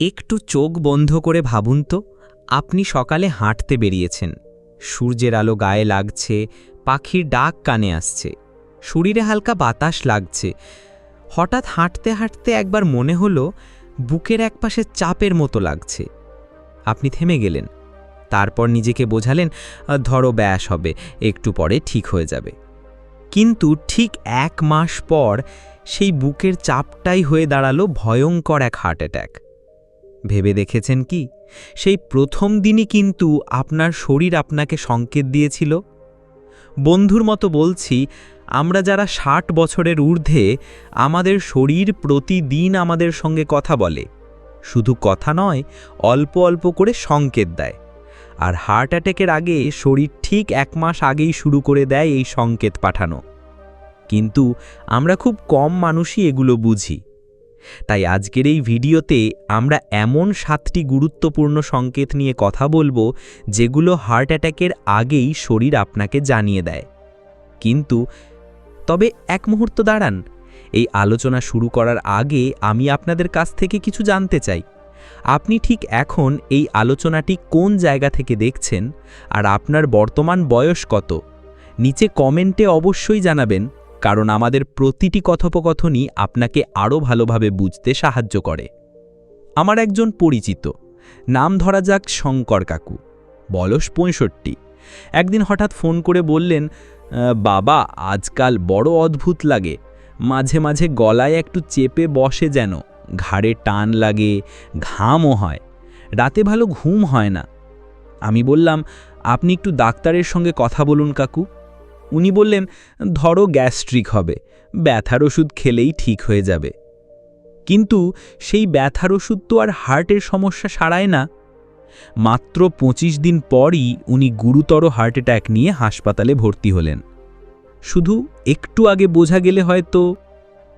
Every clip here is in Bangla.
একটু চোখ বন্ধ করে ভাবুন তো, আপনি সকালে হাঁটতে বেরিয়েছেন। সূর্যের আলো গায়ে লাগছে, পাখির ডাক কানে আসছে। শরীরে হালকা বাতাস লাগছে। হঠাৎ হাঁটতে হাঁটতে একবার মনে হলো, বুকের একপাশে চাপের মতো লাগছে। আপনি থেমে গেলেন। তারপর নিজেকে বোঝালেন ধরো ব্যাস হবে, একটু পরে ঠিক হয়ে যাবে। কিন্তু ঠিক এক মাস পর সেই বুকের চাপটাই হয়ে দাঁড়াল ভয়ঙ্কর এক হার্ট অ্যাট্যাক ভেবে দেখেছেন কি? সেই প্রথম দিনই কিন্তু আপনার শরীর আপনাকে সংকেত দিয়েছিল। বন্ধুর মতো বলছি, আমরা যারা ষাট বছরের ঊর্ধ্বে, আমাদের শরীর প্রতিদিন আমাদের সঙ্গে কথা বলে। শুধু কথা নয়, অল্প অল্প করে সংকেত দেয়। আর হার্ট অ্যাটাকের আগে শরীর ঠিক এক মাস আগেই শুরু করে দেয় এই সংকেত পাঠানো। কিন্তু আমরা খুব কম মানুষই এগুলো বুঝি। তাই আজকের এই ভিডিওতে আমরা এমন সাতটি গুরুত্বপূর্ণ সংকেত নিয়ে কথা বলব যেগুলো হার্ট অ্যাটাকের আগেই শরীর আপনাকে জানিয়ে দেয়। কিন্তু তবে এক মুহূর্ত দাঁড়ান, এই আলোচনা শুরু করার আগে আমি আপনাদের কাছ থেকে কিছু জানতে চাই। আপনি ঠিক এখন এই আলোচনাটি কোন জায়গা থেকে দেখছেন আর আপনার বর্তমান বয়স কত? নিচে কমেন্টে অবশ্যই জানাবেন। কারণ আমাদের প্রতিটি কথোপকথনই আপনাকে আরও ভালোভাবে বুঝতে সাহায্য করে। আমার একজন পরিচিত, নাম ধরা যাক শঙ্কর কাকু, বয়স পঁয়ষট্টি। একদিন হঠাৎ ফোন করে বললেন বাবা, আজকাল বড় অদ্ভুত লাগে, মাঝে মাঝে গলায় একটু চেপে বসে যেন, ঘাড়ে টান লাগে, ঘামও হয়, রাতে ভালো ঘুম হয় না। আমি বললাম, আপনি একটু ডাক্তারের সঙ্গে কথা বলুন কাকু। উনি বললেন, ধরো গ্যাস্ট্রিক হবে, ব্যথার ওষুধ খেলেই ঠিক হয়ে যাবে। কিন্তু সেই ব্যথার ওষুধ তো আর হার্টের সমস্যা সারায় না। মাত্র ২৫ দিন পরই উনি গুরুতর হার্ট অ্যাটাক নিয়ে হাসপাতালে ভর্তি হলেন। শুধু একটু আগে বোঝা গেলে হয়তো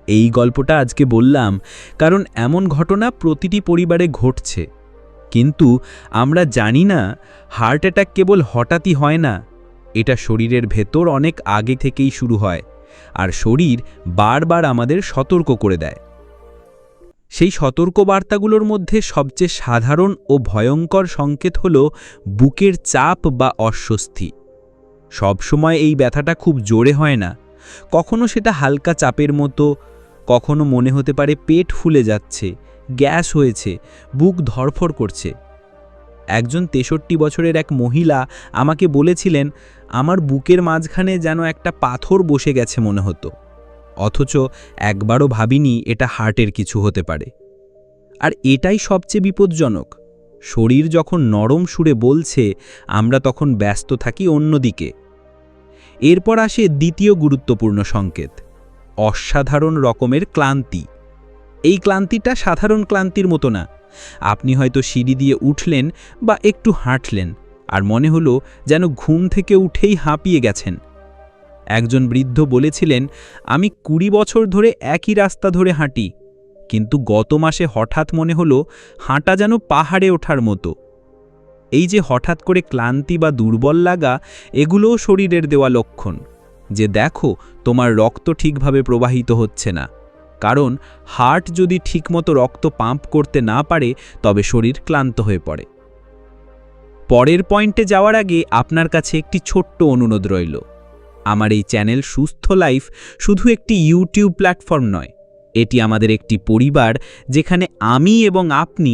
এই গল্পটা আজকে বললাম, কারণ এমন ঘটনা প্রতিটি পরিবারে ঘটছে। কিন্তু আমরা জানি না, হার্ট অ্যাটাক কেবল হঠাৎই হয় না এটা শরীরের ভেতর অনেক আগে থেকেই শুরু হয়, আর শরীর বারবার আমাদের সতর্ক করে দেয়। সেই সতর্ক বার্তাগুলোর মধ্যে সবচেয়ে সাধারণ ও ভয়ঙ্কর সংকেত হল বুকের চাপ বা অস্বস্তি। সবসময় এই ব্যথাটা খুব জোরে হয় না। কখনো সেটা হালকা চাপের মতো, কখনো মনে হতে পারে পেট ফুলে যাচ্ছে, গ্যাস হয়েছে, বুক ধরফর করছে। একজন তেষট্টি বছরের এক মহিলা আমাকে বলেছিলেন, আমার বুকের মাঝখানে যেন একটা পাথর বসে গেছে মনে হতো। অথচ একবারও ভাবিনি এটা হার্টের কিছু হতে পারে। আর এটাই সবচেয়ে বিপজ্জনক। শরীর যখন নরম সুরে বলছে, আমরা তখন ব্যস্ত থাকি অন্যদিকে। এরপর আসে দ্বিতীয় গুরুত্বপূর্ণ সংকেত, অসাধারণ রকমের ক্লান্তি। এই ক্লান্তিটা সাধারণ ক্লান্তির মতো না। আপনি হয়তো সিঁড়ি দিয়ে উঠলেন বা একটু হাঁটলেন, আর মনে হলো যেন ঘুম থেকে উঠেই হাঁপিয়ে গেছেন। একজন বৃদ্ধ বলেছিলেন, আমি কুড়ি বছর ধরে একই রাস্তা ধরে হাঁটি, কিন্তু গত মাসে হঠাৎ মনে হলো হাঁটা যেন পাহাড়ে ওঠার মতো। এই যে হঠাৎ করে ক্লান্তি বা দুর্বল লাগা, এগুলোও শরীরের দেওয়া লক্ষণ। যে দেখো, তোমার রক্ত ঠিকভাবে প্রবাহিত হচ্ছে না। কারণ হার্ট যদি ঠিকমতো রক্ত পাম্প করতে না পারে, তবে শরীর ক্লান্ত হয়ে পড়ে। পরের পয়েন্টে যাওয়ার আগে আপনার কাছে একটি ছোট্ট অনুরোধ রইল। আমার এই চ্যানেল সুস্থ লাইফ শুধু একটি ইউটিউব প্ল্যাটফর্ম নয়, এটি আমাদের একটি পরিবার যেখানে আমি এবং আপনি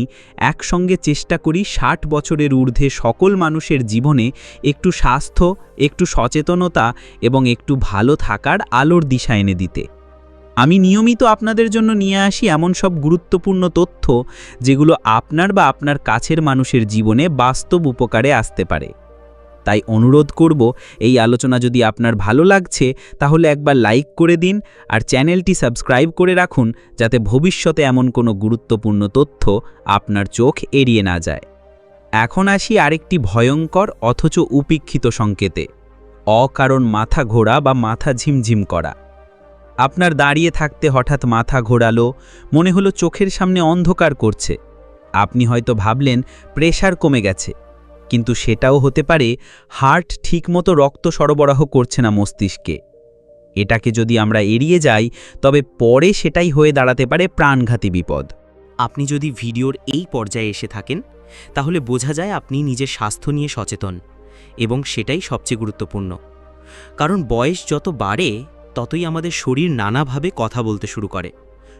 একসঙ্গে চেষ্টা করি ষাট বছরের ঊর্ধ্বে সকল মানুষের জীবনে একটু স্বাস্থ্য, একটু সচেতনতা এবং একটু ভালো থাকার আলোর দিশা এনে দিতে। আমি নিয়মিত আপনাদের জন্য নিয়ে আসি এমন সব গুরুত্বপূর্ণ তথ্য যেগুলো আপনার বা আপনার কাছের মানুষের জীবনে বাস্তব উপকারে আসতে পারে। তাই অনুরোধ করব, এই আলোচনা যদি আপনার ভালো লাগছে, তাহলে একবার লাইক করে দিন আর চ্যানেলটি সাবস্ক্রাইব করে রাখুন যাতে ভবিষ্যতে এমন কোনো গুরুত্বপূর্ণ তথ্য আপনার চোখ এড়িয়ে না যায়। এখন আসি আরেকটি ভয়ঙ্কর অথচ উপেক্ষিত সংকেতে, অকারণ মাথা ঘোরা বা মাথা ঝিমঝিম করা। আপনার দাঁড়িয়ে থাকতে হঠাৎ মাথা ঘোরালো, মনে হলো চোখের সামনে অন্ধকার করছে। আপনি হয়তো ভাবলেন, প্রেশার কমে গেছে। কিন্তু সেটাও হতে পারে, হার্ট ঠিকমতো রক্ত সরবরাহ করছে না মস্তিষ্কে। এটাকে যদি আমরা এড়িয়ে যাই, তবে পরে সেটাই হয়ে দাঁড়াতে পারে প্রাণঘাতী বিপদ। আপনি যদি ভিডিওর এই পর্যায়ে এসে থাকেন, তাহলে বোঝা যায় আপনি নিজের স্বাস্থ্য নিয়ে সচেতন, এবং সেটাই সবচেয়ে গুরুত্বপূর্ণ। কারণ বয়স যত বাড়ে ততই আমাদের শরীর নানাভাবে কথা বলতে শুরু করে।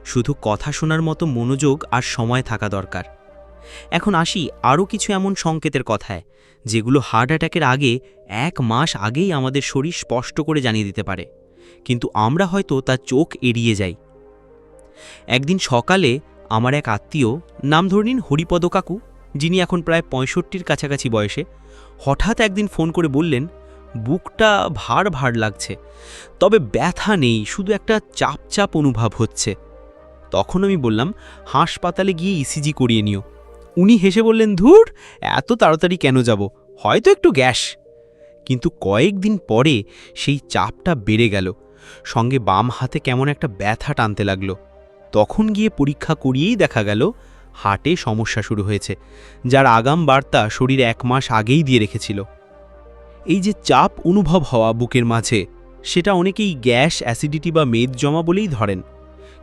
শুধু কথা শোনার মতো মনোযোগ আর সময় থাকা দরকার। এখন আসি আরও কিছু এমন সংকেতের কথায়, যেগুলো হার্ট অ্যাটাকের আগে এক মাস আগেই আমাদের শরীর স্পষ্ট করে জানিয়ে দিতে পারে। কিন্তু আমরা হয়তো তার চোখ এড়িয়ে যাই। একদিন সকালে আমার এক আত্মীয়, নাম ধরে নিন হরিপদ কাকু, যিনি এখন প্রায় পঁয়ষট্টির কাছাকাছি বয়সে, হঠাৎ একদিন ফোন করে বললেন বুকটা ভার ভার লাগছে। তবে ব্যথা নেই, শুধু একটা চাপ চাপ অনুভব হচ্ছে। তখন আমি বললাম, হাসপাতালে গিয়ে ইসিজি করিয়ে নিও। উনি হেসে বললেন, ধুর, এত তাড়াতাড়ি কেন যাব? হয়তো একটু গ্যাস। কিন্তু কয়েকদিন পরে সেই চাপটা বেড়ে গেল। সঙ্গে বাম হাতে কেমন একটা ব্যথা টানতে লাগল। তখন গিয়ে পরীক্ষা করিয়েই দেখা গেল হার্টে সমস্যা শুরু হয়েছে, যার আগাম বার্তা শরীর এক মাস আগেই দিয়ে রেখেছিল। এই যে চাপ অনুভব হওয়া বুকের মাঝে, সেটা অনেকেই গ্যাস, অ্যাসিডিটি বা মেদ জমা বলেই ধরেন।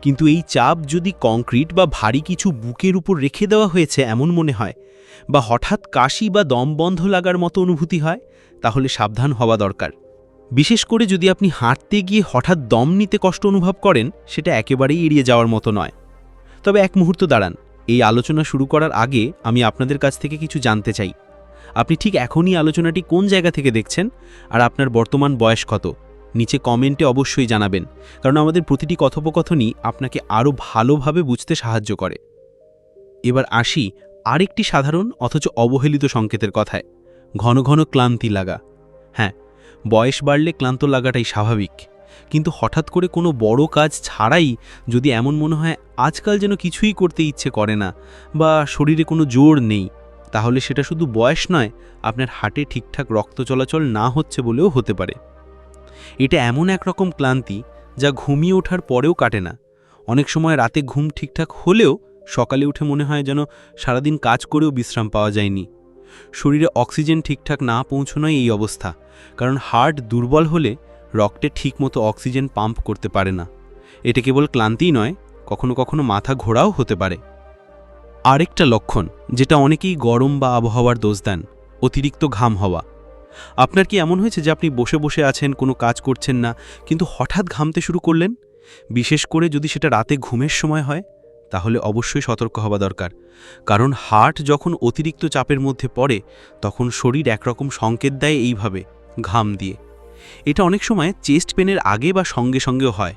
কিন্তু এই চাপ যদি কংক্রিট বা ভারী কিছু বুকের উপর রেখে দেওয়া হয়েছে এমন মনে হয়, বা হঠাৎ কাশি বা দম বন্ধ লাগার মতো অনুভূতি হয়, তাহলে সাবধান হওয়া দরকার। বিশেষ করে যদি আপনি হাঁটতে গিয়ে হঠাৎ দম নিতে কষ্ট অনুভব করেন, সেটা একেবারেই এড়িয়ে যাওয়ার মতো নয়। তবে এক মুহূর্ত দাঁড়ান, এই আলোচনা শুরু করার আগে আমি আপনাদের কাছ থেকে কিছু জানতে চাই। আপনি ঠিক এখনই আলোচনাটি কোন জায়গা থেকে দেখছেন আর আপনার বর্তমান বয়স কত? নিচে কমেন্টে অবশ্যই জানাবেন, কারণ আমাদের প্রতিটি কথোপকথনই আপনাকে আরও ভালোভাবে বুঝতে সাহায্য করে। এবার আসি আরেকটি সাধারণ অথচ অবহেলিত সংকেতের কথায়, ঘন ঘন ক্লান্তি লাগা। হ্যাঁ বয়স বাড়লে ক্লান্ত লাগাটাই স্বাভাবিক, কিন্তু হঠাৎ করে কোনো বড় কাজ ছাড়াই যদি এমন মনে হয় আজকাল যেন কিছুই করতে ইচ্ছে করে না বা শরীরে কোনো জোর নেই তাহলে সেটা শুধু বয়স নয়, আপনার হার্টে ঠিকঠাক রক্ত চলাচল না হচ্ছে বলেও হতে পারে। এটা এমন এক রকম ক্লান্তি যা ঘুমিয়ে ওঠার পরেও কাটে না। অনেক সময় রাতে ঘুম ঠিকঠাক হলেও সকালে উঠে মনে হয় যেন সারাদিন কাজ করেও বিশ্রাম পাওয়া যায়নি। শরীরে অক্সিজেন ঠিকঠাক না পৌঁছনোই এই অবস্থা, কারণ হার্ট দুর্বল হলে রক্তে ঠিকমতো অক্সিজেন পাম্প করতে পারে না। এটা কেবল ক্লান্তিই নয়, কখনো কখনো মাথা ঘোরাও হতে পারে। আরেকটা লক্ষণ যেটা অনেকেই গরম বা আবহাওয়ার দোষ দেন, অতিরিক্ত ঘাম হওয়া। আপনার কি এমন হয়েছে যে আপনি বসে বসে আছেন, কোনো কাজ করছেন না, কিন্তু হঠাৎ ঘামতে শুরু করলেন? বিশেষ করে যদি সেটা রাতে ঘুমের সময় হয়, তাহলে অবশ্যই সতর্ক হওয়া দরকার। কারণ হার্ট যখন অতিরিক্ত চাপের মধ্যে পড়ে, তখন শরীর একরকম সংকেত দেয় এইভাবে, ঘাম দিয়ে। এটা অনেক সময় চেস্ট পেনের আগে বা সঙ্গে সঙ্গেও হয়।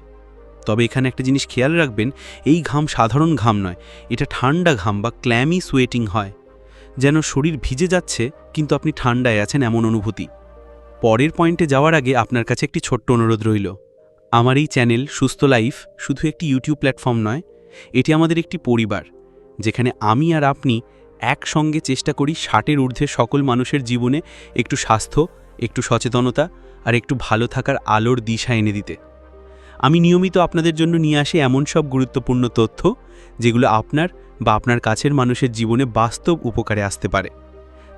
তবে এখানে একটা জিনিস খেয়াল রাখবেন, এই ঘাম সাধারণ ঘাম নয়, এটা ঠান্ডা ঘাম বা ক্ল্যামি সোয়েটিং হয়। যেন শরীর ভিজে যাচ্ছে, কিন্তু আপনি ঠান্ডায় আছেন এমন অনুভূতি। পরের পয়েন্টে যাওয়ার আগে আপনার কাছে একটি ছোট্ট অনুরোধ রইল। আমার এই চ্যানেল সুস্থ লাইফ শুধু একটি ইউটিউব প্ল্যাটফর্ম নয়, এটি আমাদের একটি পরিবার, যেখানে আমি আর আপনি একসঙ্গে চেষ্টা করি ষাটের ঊর্ধ্বে সকল মানুষের জীবনে একটু স্বাস্থ্য, একটু সচেতনতা আর একটু ভালো থাকার আলোর দিশা এনে দিতে। আমি নিয়মিত আপনাদের জন্য নিয়ে আসি এমন সব গুরুত্বপূর্ণ তথ্য, যেগুলো আপনার বা আপনার কাছের মানুষের জীবনে বাস্তব উপকারে আসতে পারে।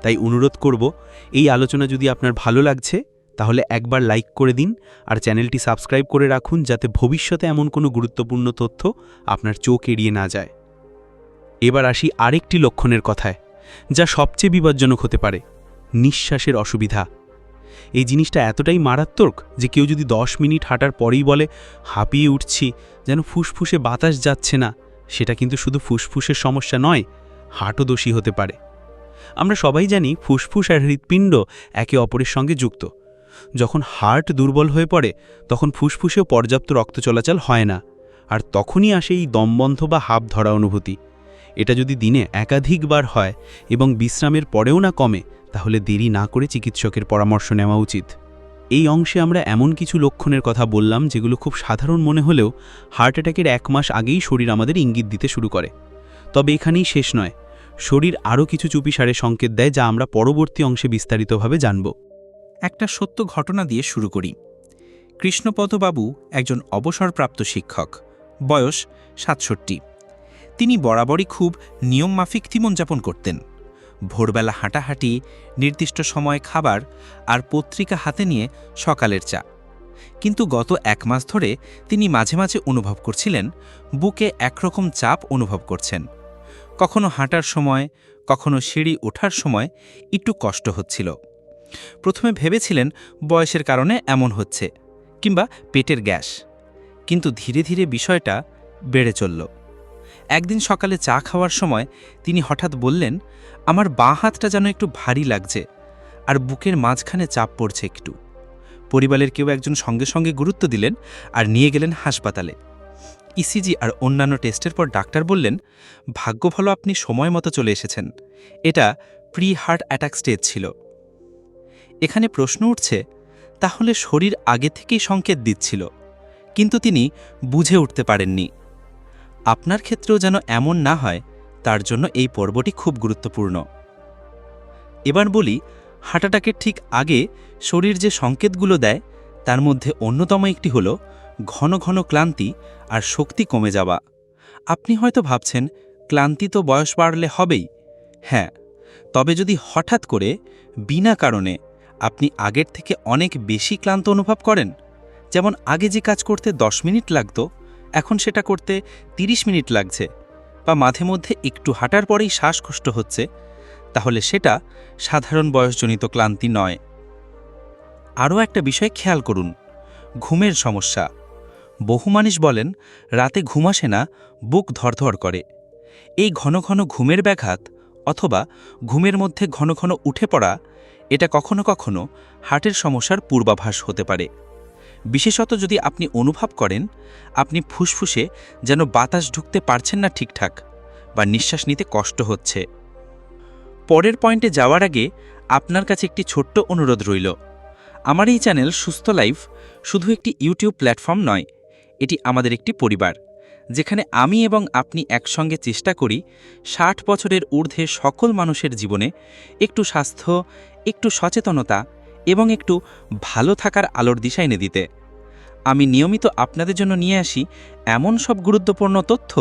তাই অনুরোধ করব, এই আলোচনা যদি আপনার ভালো লাগছে, তাহলে একবার লাইক করে দিন আর চ্যানেলটি সাবস্ক্রাইব করে রাখুন যাতে ভবিষ্যতে এমন কোনো গুরুত্বপূর্ণ তথ্য আপনার চোখ এড়িয়ে না যায়। এবার আসি আরেকটি লক্ষণের কথায়, যা সবচেয়ে বিপজ্জনক হতে পারে, নিঃশ্বাসের অসুবিধা। এই জিনিসটা এতটাই মারাত্মক যে কেউ যদি দশ মিনিট হাঁটার পরেই বলে, হাঁপিয়ে উঠছি যেন ফুসফুসে বাতাস যাচ্ছে না। সেটা কিন্তু শুধু ফুসফুসের সমস্যা নয় হার্টও দোষী হতে পারে। আমরা সবাই জানি ফুসফুস আর হৃৎপিণ্ড একে অপরের সঙ্গে যুক্ত। যখন হার্ট দুর্বল হয়ে পড়ে, তখন ফুসফুসেও পর্যাপ্ত রক্ত চলাচল হয় না। আর তখনই আসে এই দমবন্ধ বা হাঁপ ধরা অনুভূতি। এটা যদি দিনে একাধিকবার হয় এবং বিশ্রামের পরেও না কমে তাহলে দেরি না করে চিকিৎসকের পরামর্শ নেওয়া উচিত। এই অংশে আমরা এমন কিছু লক্ষণের কথা বললাম যেগুলো খুব সাধারণ মনে হলেও হার্ট অ্যাটাকের এক মাস আগেই শরীর আমাদের ইঙ্গিত দিতে শুরু করে। তবে এখানেই শেষ নয়। শরীর আরও কিছু চুপিসারে সংকেত দেয় যা আমরা পরবর্তী অংশে বিস্তারিতভাবে জানব। একটা সত্য ঘটনা দিয়ে শুরু করি। কৃষ্ণপদবাবু একজন অবসরপ্রাপ্ত শিক্ষক। বয়স সাতষট্টি। তিনি বরাবরই খুব নিয়মমাফিক জীবনযাপন করতেন। ভোরবেলা হাঁটাহাঁটি, নির্দিষ্ট সময় খাবার আর পত্রিকা হাতে নিয়ে সকালের চা। কিন্তু গত এক মাস ধরে তিনি মাঝে মাঝে অনুভব করছিলেন, বুকে একরকম চাপ অনুভব করছেন। কখনো হাঁটার সময়, কখনো সিঁড়ি ওঠার সময় একটু কষ্ট হচ্ছিল। প্রথমে ভেবেছিলেন বয়সের কারণে এমন হচ্ছে কিংবা পেটের গ্যাস। কিন্তু ধীরে ধীরে বিষয়টা বেড়ে চলল। একদিন সকালে চা খাওয়ার সময় তিনি হঠাৎ বললেন, আমার বাঁ হাতটা যেন একটু ভারী লাগছে আর বুকের মাঝখানে চাপ পড়ছে একটু। পরিবারের কেউ একজন সঙ্গে সঙ্গে গুরুত্ব দিলেন আর নিয়ে গেলেন হাসপাতালে। ইসিজি আর অন্যান্য টেস্টের পর ডাক্তার বললেন, ভাগ্য ভালো আপনি সময় মতো চলে এসেছেন। এটা প্রি হার্ট অ্যাটাক স্টেজ ছিল। এখানে প্রশ্ন উঠছে, তাহলে শরীর আগে থেকেই সংকেত দিচ্ছিল। কিন্তু তিনি বুঝে উঠতে পারেননি। আপনার ক্ষেত্রেও যেন এমন না হয়, তার জন্য এই পর্বটি খুব গুরুত্বপূর্ণ। এবার বলি হার্ট অ্যাটাকের ঠিক আগে শরীর যে সংকেতগুলো দেয়, তার মধ্যে অন্যতম একটি হল ঘন ঘন ক্লান্তি আর শক্তি কমে যাওয়া। আপনি হয়তো ভাবছেন, ক্লান্তি তো বয়স বাড়লে হবেই। হ্যাঁ তবে যদি হঠাৎ করে, বিনা কারণে, আপনি আগের থেকে অনেক বেশি ক্লান্ত অনুভব করেন, যেমন আগে যে কাজ করতে 10 মিনিট লাগতো এখন সেটা করতে 30 মিনিট লাগছে বা মাঝে মধ্যে একটু হাঁটার পরেই শ্বাসকষ্ট হচ্ছে, তাহলে সেটা সাধারণ বয়সজনিত ক্লান্তি নয়। আরও একটা বিষয় খেয়াল করুন, ঘুমের সমস্যা। বহু মানুষ বলেন, রাতে ঘুম আসে না, বুক ধরধর করে। এই ঘন ঘন ঘুমের ব্যাঘাত অথবা ঘুমের মধ্যে ঘন ঘন উঠে পড়া, এটা কখনো কখনো হার্টের সমস্যার পূর্বাভাস হতে পারে। বিশেষত যদি আপনি অনুভব করেন, আপনি ফুসফুসে যেন বাতাস ঢুকতে পারছেন না ঠিকঠাক বা নিঃশ্বাস নিতে কষ্ট হচ্ছে। পরের পয়েন্টে যাওয়ার আগে আপনার কাছে একটি ছোট্ট অনুরোধ রইল। আমার এই চ্যানেল সুস্থ লাইফ শুধু একটি ইউটিউব প্ল্যাটফর্ম নয়, এটি আমাদের একটি পরিবার, যেখানে আমি এবং আপনি একসঙ্গে চেষ্টা করি ষাট বছরের ঊর্ধ্বে সকল মানুষের জীবনে একটু স্বাস্থ্য, একটু সচেতনতা এবং একটু ভালো থাকার আলোর দিশা এনে দিতে। আমি নিয়মিত আপনাদের জন্য নিয়ে আসি এমন সব গুরুত্বপূর্ণ তথ্য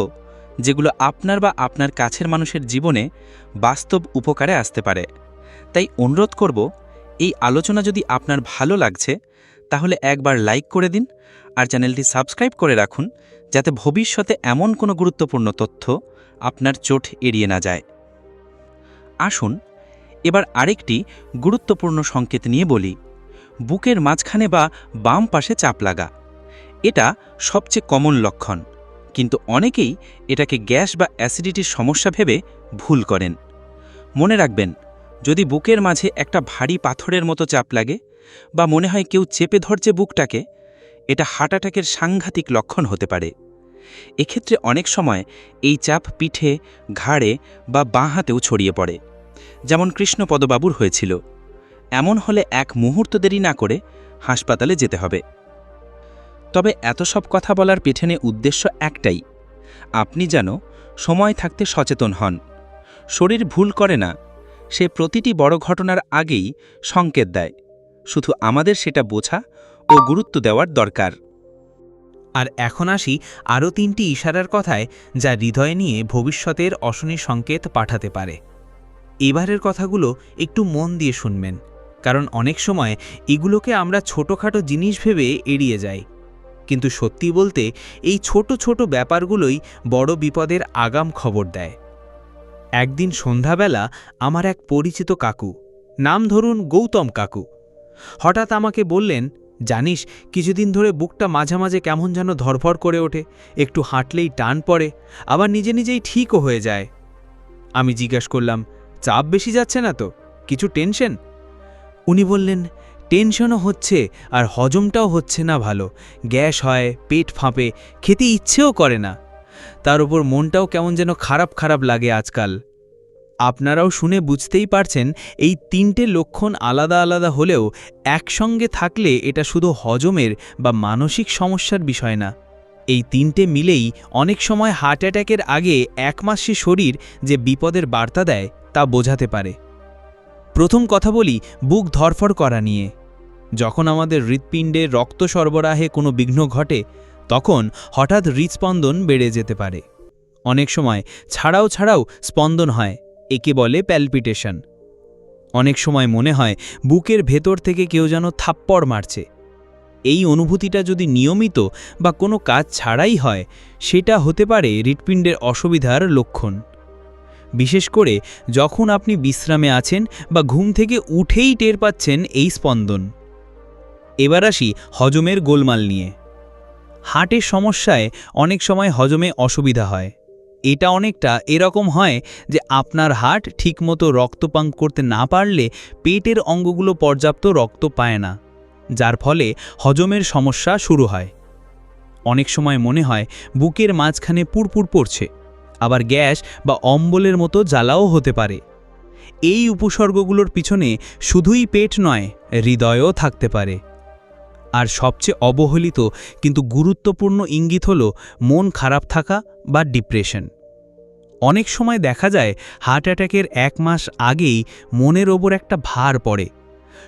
যেগুলো আপনার বা আপনার কাছের মানুষের জীবনে বাস্তব উপকারে আসতে পারে। তাই অনুরোধ করব, এই আলোচনা যদি আপনার ভালো লাগছে, তাহলে একবার লাইক করে দিন আর চ্যানেলটি সাবস্ক্রাইব করে রাখুন যাতে ভবিষ্যতে এমন কোনো গুরুত্বপূর্ণ তথ্য আপনার চোট এড়িয়ে না যায়। আসুন এবার আরেকটি গুরুত্বপূর্ণ সংকেত নিয়ে বলি। বুকের মাঝখানে বা বাম পাশে চাপ লাগা। এটা সবচেয়ে কমন লক্ষণ, কিন্তু অনেকেই এটাকে গ্যাস বা অ্যাসিডিটির সমস্যা ভেবে ভুল করেন। মনে রাখবেন, যদি বুকের মাঝে একটা ভারী পাথরের মতো চাপ লাগে বা মনে হয় কেউ চেপে ধরছে বুকটাকে, এটা হার্ট অ্যাটাকের সাংঘাতিক লক্ষণ হতে পারে। এক্ষেত্রে অনেক সময় এই চাপ পিঠে, ঘাড়ে বা বাঁ হাতেও ছড়িয়ে পড়ে। যেমন কৃষ্ণপদবাবুর হয়েছিল। এমন হলে এক মুহূর্ত দেরি না করে হাসপাতালে যেতে হবে। তবে এত সব কথা বলার পেছনে উদ্দেশ্য একটাই, আপনি যেন সময় থাকতে সচেতন হন। শরীর ভুল করে না, সে প্রতিটি বড় ঘটনার আগেই সংকেত দেয়, শুধু আমাদের সেটা বোঝা ও গুরুত্ব দেওয়ার দরকার। আর এখন আসি আরও তিনটি ইশারার কথায় যা হৃদয় নিয়ে ভবিষ্যতের অশনি সংকেত পাঠাতে পারে। এবারের কথাগুলো একটু মন দিয়ে শুনবেন, কারণ অনেক সময় এগুলোকে আমরা ছোটোখাটো জিনিস ভেবে এড়িয়ে যাই। কিন্তু সত্যি বলতে, এই ছোট ছোট ব্যাপারগুলোই বড় বিপদের আগাম খবর দেয়। একদিন সন্ধ্যাবেলা আমার এক পরিচিত কাকু, নাম ধরুন গৌতম কাকু, হঠাৎ আমাকে বললেন, জানিস, কিছুদিন ধরে বুকটা মাঝে মাঝে কেমন যেন ধরফর করে ওঠে, একটু হাঁটলেই টান পড়ে, আবার নিজে নিজেই ঠিকও হয়ে যায়। আমি জিজ্ঞাস করলাম চাপ বেশি যাচ্ছে না তো? কিছু টেনশন? উনি বললেন, টেনশনও হচ্ছে আর হজমটাও হচ্ছে না ভালো। গ্যাস হয়, পেট ফাঁপে, খেতে ইচ্ছেও করে না। তার উপর মনটাও কেমন যেন খারাপ খারাপ লাগে আজকাল। আপনারাও শুনে বুঝতেই পারছেন, এই তিনটে লক্ষণ আলাদা আলাদা হলেও একসঙ্গে থাকলে এটা শুধু হজমের বা মানসিক সমস্যার বিষয় না। এই তিনটে মিলেই অনেক সময় হার্ট অ্যাটাকের আগে এক মাসে শরীর যে বিপদের বার্তা দেয় তা বোঝাতে পারে। প্রথম কথা বলি, বুক ধরফর করা নিয়ে। যখন আমাদের হৃৎপিণ্ডে রক্ত সরবরাহে কোনো বিঘ্ন ঘটে, তখন হঠাৎ হৃৎস্পন্দন বেড়ে যেতে পারে। অনেক সময় ছাড়াও ছাড়াও স্পন্দন হয়, একে বলে প্যালপিটেশন। অনেক সময় মনে হয় বুকের ভেতর থেকে কেউ যেন থাপ্পড় মারছে। এই অনুভূতিটা যদি নিয়মিত বা কোনো কাজ ছাড়াই হয়, সেটা হতে পারে হৃৎপিণ্ডের অসুবিধার লক্ষণ। বিশেষ করে যখন আপনি বিশ্রামে আছেন বা ঘুম থেকে উঠেই টের পাচ্ছেন এই স্পন্দন। এবার আসি হজমের গোলমাল নিয়ে। হার্টের সমস্যায় অনেক সময় হজমে অসুবিধা হয়। এটা অনেকটা এরকম হয় যে আপনার হার্ট ঠিকমতো রক্ত পাম্প করতে না পারলে পেটের অঙ্গগুলো পর্যাপ্ত রক্ত পায় না, যার ফলে হজমের সমস্যা শুরু হয়। অনেক সময় মনে হয় বুকের মাঝখানে পুরপুর পড়ছে। আবার গ্যাস বা অম্বলের মতো জ্বালাও হতে পারে। এই উপসর্গগুলোর পিছনে শুধুই পেট নয়, হৃদয়ও থাকতে পারে। আর সবচেয়ে অবহেলিত কিন্তু গুরুত্বপূর্ণ ইঙ্গিত হল মন খারাপ থাকা বা ডিপ্রেশন। অনেক সময় দেখা যায় হার্ট অ্যাটাকের এক মাস আগেই মনের ওপর একটা ভার পড়ে।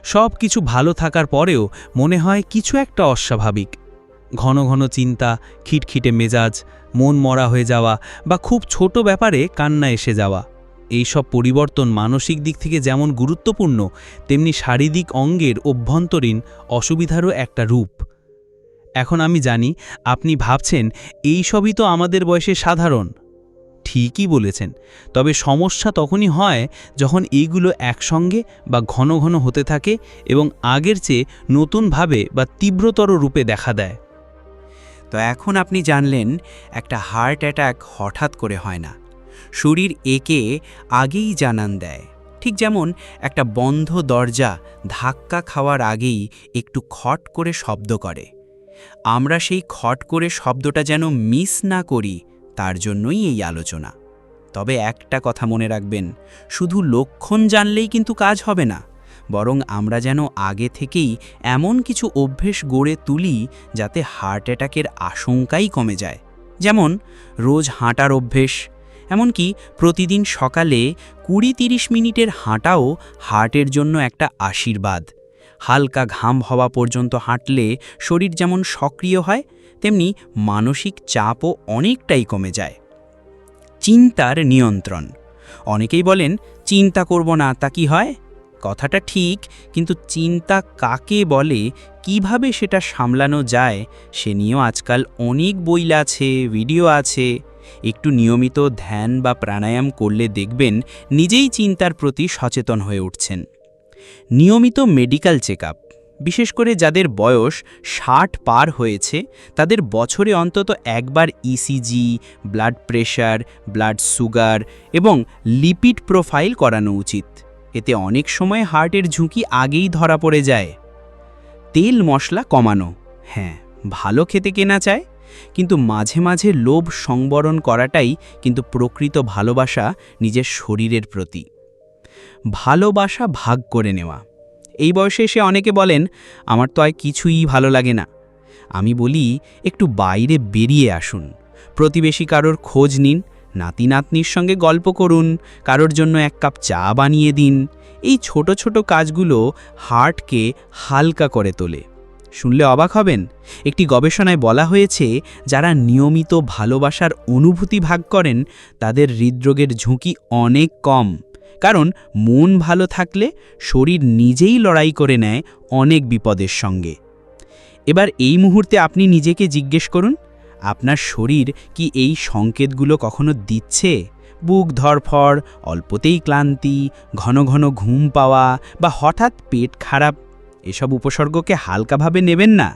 সব কিছু ভালো থাকার পরেও মনে হয় কিছু একটা অস্বাভাবিক। ঘন ঘন চিন্তা, খিটখিটে মেজাজ, মন মরা হয়ে যাওয়া বা খুব ছোট ব্যাপারে কান্না এসে যাওয়া। এই সব পরিবর্তন মানসিক দিক থেকে যেমন গুরুত্বপূর্ণ, তেমনি শারীরিক অঙ্গের অভ্যন্তরীণ অসুবিধারও একটা রূপ। এখন আমি জানি, আপনি ভাবছেন, এই সবই তো আমাদের বয়সে সাধারণ। ঠিকই বলেছেন, তবে সমস্যা তখনই হয় যখন এইগুলো একসঙ্গে বা ঘন ঘন হতে থাকে এবং আগের চেয়ে নতুনভাবে বা তীব্রতর রূপে দেখা দেয়। তো এখন আপনি জানলেন একটা হার্ট অ্যাটাক হঠাৎ করে হয় না। শরীর একে আগেই জানান দেয়। ঠিক যেমন একটা বন্ধ দরজা ধাক্কা খাওয়ার আগেই একটু খট করে শব্দ করে। আমরা সেই খট করে শব্দটা যেন মিস না করি, তার জন্যই এই আলোচনা। তবে একটা কথা মনে রাখবেন, শুধু লক্ষণ জানলেই কিন্তু কাজ হবে না। বরং আমরা যেন আগে থেকেই এমন কিছু অভ্যেস গড়ে তুলি যাতে হার্ট অ্যাটাকের আশঙ্কাই কমে যায়। যেমন, রোজ হাঁটার অভ্যেস, এমনকি প্রতিদিন সকালে কুড়ি তিরিশ মিনিটের হাঁটাও হার্টের জন্য একটা আশীর্বাদ। হালকা ঘাম হওয়া পর্যন্ত হাঁটলে শরীর যেমন সক্রিয় হয়, তেমনি মানসিক চাপও অনেকটাই কমে যায়। চিন্তার নিয়ন্ত্রণ। অনেকেই বলেন, চিন্তা করব না, তা কি হয়? কথাটা ঠিক, কিন্তু চিন্তা কাকে বলে, কীভাবে সেটা সামলানো যায়, সে নিয়েও আজকাল অনেক বই আছে, ভিডিও আছে। একটু নিয়মিত ধ্যান বা প্রাণায়াম করলে দেখবেন নিজেই চিন্তার প্রতি সচেতন হয়ে উঠছেন। নিয়মিত মেডিকেল চেক বিশেষ করে যাদের বয়স ষাট পার হয়েছে, তাদের বছরে অন্তত একবার ECG blood pressure blood sugar এবং লিপিড প্রোফাইল করানো উচিত। এতে অনেক সময় হার্টের ঝুঁকি আগেই ধরা পড়ে যায়। তেল মশলা কমানো হ্যাঁ ভালো খেতে কেনা চায়, কিন্তু মাঝে মাঝে লোভ সংবরণ করাটাই কিন্তু প্রকৃত ভালোবাসা নিজের শরীরের প্রতি। ভালোবাসা ভাগ করে নেওয়া। এই বয়সে এসে অনেকে বলেন, আমার তো আর কিছুই ভালো লাগে না। আমি বলি, একটু বাইরে বেরিয়ে আসুন। প্রতিবেশী কারোর খোঁজ নিন নাতি নাতনির সঙ্গে গল্প করুন, কারোর জন্য এক কাপ চা বানিয়ে দিন। এই ছোট ছোট কাজগুলো হার্টকে হালকা করে তোলে। শুনলে অবাক হবেন? একটি গবেষণায় বলা হয়েছে, যারা নিয়মিত ভালোবাসার অনুভূতি ভাগ করেন, তাদের হৃদরোগের ঝুঁকি অনেক কম। কারণ মন ভালো থাকলে শরীর নিজেই লড়াই করে নেয় অনেক বিপদের সঙ্গে। এবার এই মুহূর্তে আপনি নিজেকে জিজ্ঞেস করুন আপনার শরীর কি এই সংকেতগুলো কখনো দিচ্ছে? বুক ধরফর অল্পতেই ক্লান্তি, ঘন ঘন ঘুম পাওয়া বা হঠাৎ পেট খারাপ, এসব উপসর্গকে হালকাভাবে নেবেন না।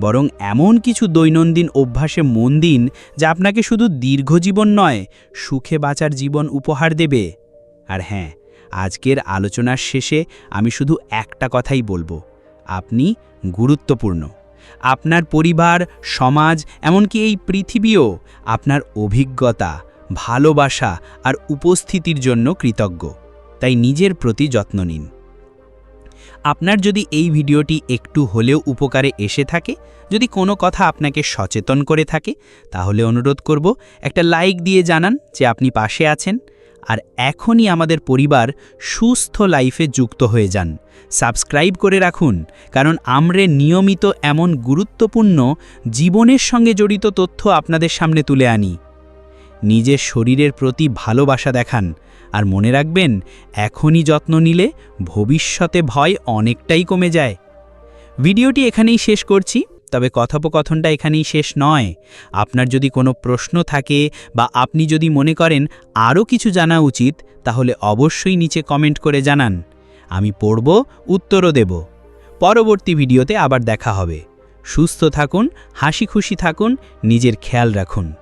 বরং এমন কিছু দৈনন্দিন অভ্যাসে মন দিন যা আপনাকে শুধু দীর্ঘজীবন নয়, সুখে বাঁচার জীবন উপহার দেবে। আর হ্যাঁ আজকের আলোচনার শেষে আমি শুধু একটা কথাই বলব, আপনি গুরুত্বপূর্ণ। আপনার পরিবার, সমাজ, এমনকি এই পৃথিবীও আপনার অভিজ্ঞতা, ভালোবাসা আর উপস্থিতির জন্য কৃতজ্ঞ। তাই নিজের প্রতি যত্ন নিন। আপনার যদি এই ভিডিওটি একটু হলেও উপকারে এসে থাকে, যদি কোনো কথা আপনাকে সচেতন করে থাকে, তাহলে অনুরোধ করব একটা লাইক দিয়ে জানান যে আপনি পাশে আছেন। আর এখনই আমাদের পরিবার সুস্থ লাইফে যুক্ত হয়ে যান। সাবস্ক্রাইব করে রাখুন, কারণ আমরা নিয়মিত এমন গুরুত্বপূর্ণ, জীবনের সঙ্গে জড়িত তথ্য আপনাদের সামনে তুলে আনি। নিজের শরীরের প্রতি ভালোবাসা দেখান, আর মনে রাখবেন, এখনই যত্ন নিলে ভবিষ্যতে ভয় অনেকটাই কমে যায়। ভিডিওটি এখানেই শেষ করছি। তবে কথোপকথনটা এখানেই শেষ নয়। আপনার যদি কোনো প্রশ্ন থাকে বা আপনি যদি মনে করেন আরও কিছু জানা উচিত, তাহলে অবশ্যই নিচে কমেন্ট করে জানান। আমি পড়ব, উত্তরও দেব। পরবর্তী ভিডিওতে আবার দেখা হবে। সুস্থ থাকুন হাসি খুশি থাকুন, নিজের খেয়াল রাখুন।